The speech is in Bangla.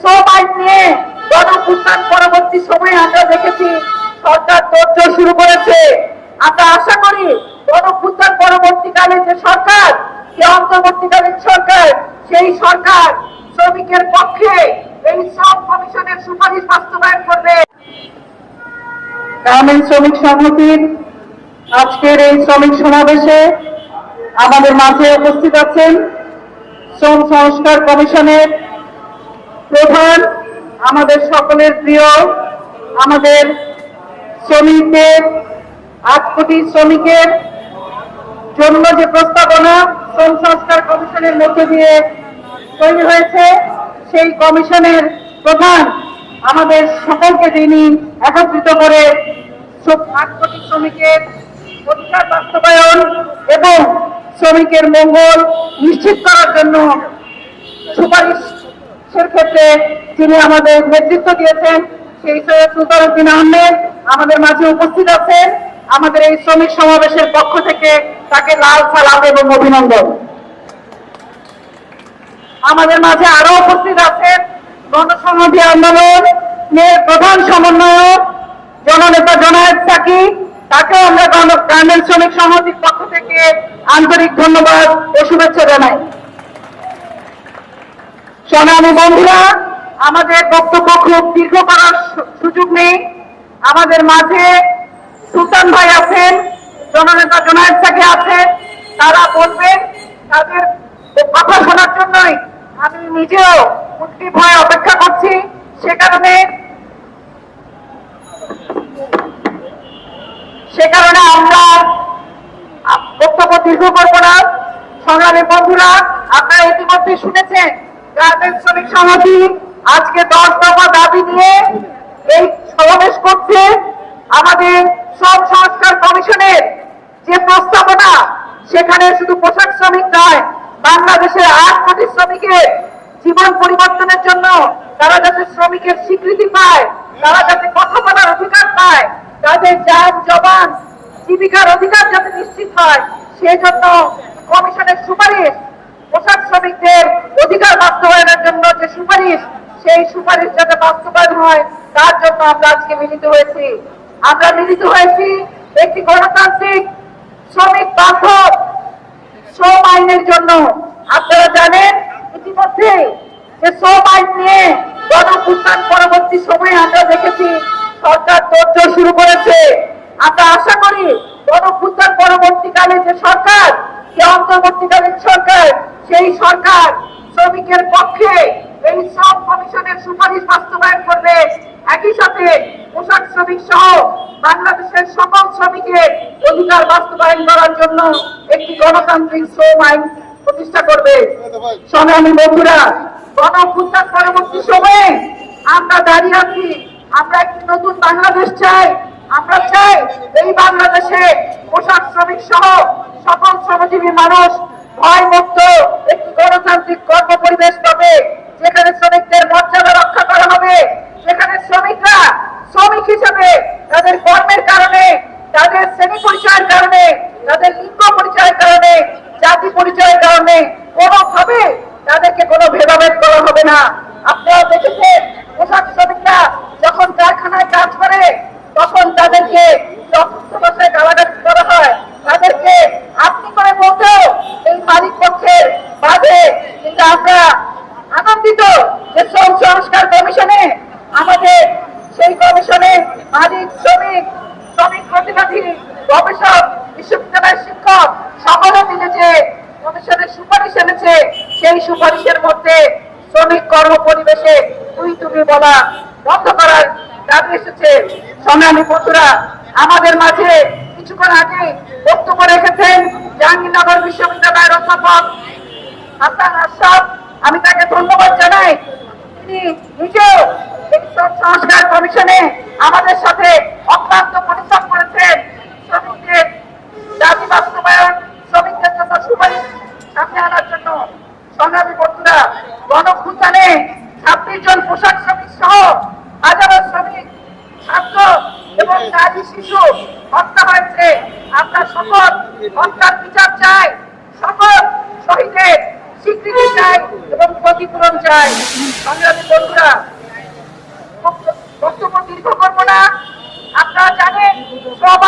শ্রম আইন নিয়ে গণপুত্থান পরবর্তী সময়ে আমরা দেখেছি সরকার তোড়জোড় শুরু করেছে। আমরা আশা করি গণপুত্থান পরবর্তীকালে যে সরকার, যে অন্তর্বর্তীকালীন সরকার, সেই সরকার শ্রমিকের পক্ষে এই শ্রম কমিশনের সুপারিশ বাস্তবায়ন করবে। গার্মেন্ট শ্রমিক সংহতির আজকের এই শ্রমিক সমাবেশে আমাদের মাঝে উপস্থিত আছেন শ্রম সংস্কার কমিশনের প্রধান আমাদের সকলের প্রিয়, আমাদের শ্রমিকদের আট কোটি শ্রমিকের জন্য যে প্রস্তাবনা শ্রম সংস্কার কমিশনের মধ্যে দিয়ে তৈরি হয়েছে, সেই কমিশনের প্রধান আমাদের সকলকে তিনি একত্রিত করে আট কোটি শ্রমিকের অধিকার বাস্তবায়ন এবং শ্রমিকের মঙ্গল নিশ্চিত করার জন্য সুপারিশের ক্ষেত্রে যিনি আমাদের নেতৃত্ব দিয়েছেন, সেই সৈয়দ সুলতান উদ্দিন আহমেদ আমাদের মাঝে উপস্থিত আছেন। আমাদের এই শ্রমিক সমাবেশের পক্ষ থেকে তাকে লাল সালাম এবং অভিনন্দন। আমাদের মাঝে আরও উপস্থিত আছেন গণসংহতি আন্দোলনের প্রধান সমন্বয়ক জননেতা জনায়েত সাকি। তাকেও আমরা গার্মেন্টস শ্রমিক সংহতির পক্ষ থেকে আন্তরিক ধন্যবাদ ও শুভেচ্ছা জানাই। সংগ্রামী বন্ধুরা, আমাদের বক্তব্য খুব দীর্ঘ করার সুযোগ নেই। আমাদের মাঝে সুলতান ভাই আছেন, জননেতা জনায়েত সাকি আছেন, তারা বলবেন, তাদের কথা শোনার জন্যই আমি নিজেও মুক্তি ভয় অপেক্ষা করছি। সে কারণে সে কারণে আমরা বক্তব্য দীর্ঘ করব না। সংগ্রামী বন্ধুরা, আপনারা ইতিমধ্যে শুনেছেন গার্মেন্টস শ্রমিক সমিতি আজকে দশ দফা দাবি নিয়ে এই সমাবেশ করছে আমাদের শ্রম সংস্কার কমিশনের যে প্রস্তাবনা, সেখানে শুধু পোশাক শ্রমিক নয়, বাংলাদেশের আট কোটি শ্রমিকের জীবন পরিবর্তনের জন্য তারা যাতে শ্রমিকের স্বীকৃতি পায়, তারা যাতে কথা বলার অধিকার পায়, তাদের যান, জবান, জীবিকার অধিকার যাতে নিশ্চিত হয়, সেই জন্য কমিশনের সুপারিশ পোশাক শ্রমিকদের অধিকার বাস্তবায়নের জন্য যে সুপারিশ, সেই সুপারিশ যাতে বাস্তবায়ন হয়, তার জন্য আমরা আজকে মিলিত হয়েছি। আমরা মিলিত হয়েছি একটি গণতান্ত্রিক শ্রমিক বান্ধব শ্রম আইনের জন্য। আপনারা জানেন, ইতিমধ্যে যে শ্রম আইন নিয়ে গণপুত্থান পরবর্তী সময়ে আমরা দেখেছি, সরকার তোড়জোড় শুরু করেছে। আমরা আশা করি গণপুত্থান পরবর্তীকালে যে সরকার, যে অন্তর্বর্তীকালীন সরকার সেই সরকার শ্রমিকের পক্ষে এই শ্রম কমিশনের সুপারিশ বাস্তবায়ন করবে, একই সাথে পোশাক শ্রমিক সহ বাংলাদেশের সকল শ্রমিকের অধিকার বাস্তবায়ন করার জন্য একটি গণতান্ত্রিক শ্রম আইন প্রতিষ্ঠা করবে। সংগ্রামী বন্ধুরা গণঅভ্যুত্থান পরবর্তী সময়ে আমরা দাঁড়িয়ে আছি, আমরা একটি নতুন বাংলাদেশ চাই। আমরা চাই এই বাংলাদেশে পোশাক শ্রমিক সহ সকল শ্রমজীবী মানুষ ভয় গণতান্ত্রিক কর্ম পরিবেশ পাবে, যেখানে শ্রমিকদের মর্যাদা রক্ষা করা হবে যেখানে শ্রমিকরা শ্রমিক হিসেবে তাদের কর্মের কারণে, তাদের শ্রেণি পরিচয়ের কারণে, তাদের লিঙ্গ পরিচয়ের কারণে, জাতি পরিচয়ের কারণে, কোনোভাবে তাদেরকে কোনো ভেদাভেদ করা হবে না। আপনারা দেখেছেন পোশাক শ্রমিকরা যখন কারখানায় কাজ করে, তখন তাদেরকে যথেষ্ট ভাষায় গালাগালি করা হয় তাদেরকে আপনি করে বলতেও এই মালিক পক্ষের বাদে কিন্তু আমরা আনন্দিত শ্রম সংস্কার কমিশনে, আমাদের সেই কমিশনে মালিক শ্রমিক শ্রমিক প্রতিনিধি গবেষক, বিশ্ববিদ্যালয়ের শিক্ষক সকলে মিলে যে কমিশনের সুপারিশ এনেছে, সেই সুপারিশের মধ্যে শ্রমিক কর্ম পরিবেশে তুই তুমি বলা বন্ধ করার দাবি এসেছে। সংগ্রামী বন্ধুরা, আমাদের মাঝে কিছুক্ষণ আগে বক্তব্য রেখেছেন জাহাঙ্গীরনগর বিশ্ববিদ্যালয়ের অধ্যাপক হাসান আশরাফ। আমি তাকে সব সংস্কার কমিশনে আমাদের সাথে অক্লান্ত পরিশ্রম করেছেন শ্রমিকদের দাবি বাস্তবায়ন, শ্রমিকদের জন্য সুপারিশ সামনে আনার জন্য সংগ্রামী বন্ধুরা গণভূতানে ছাব্বিশ জন পোশাক শ্রমিক সহ হাজারো শ্রমিক, ছাত্র এবং নারী শিশু হত্যা হয়েছে। আমরা সকল হত্যার বিচার চাই। সকল শহীদের স্বীকৃতি চাই এবং ক্ষতিপূরণ চাই। সংগ্রামী বন্ধুরা বক্তব্য দীর্ঘ করব না আপনারা জানেন সবাই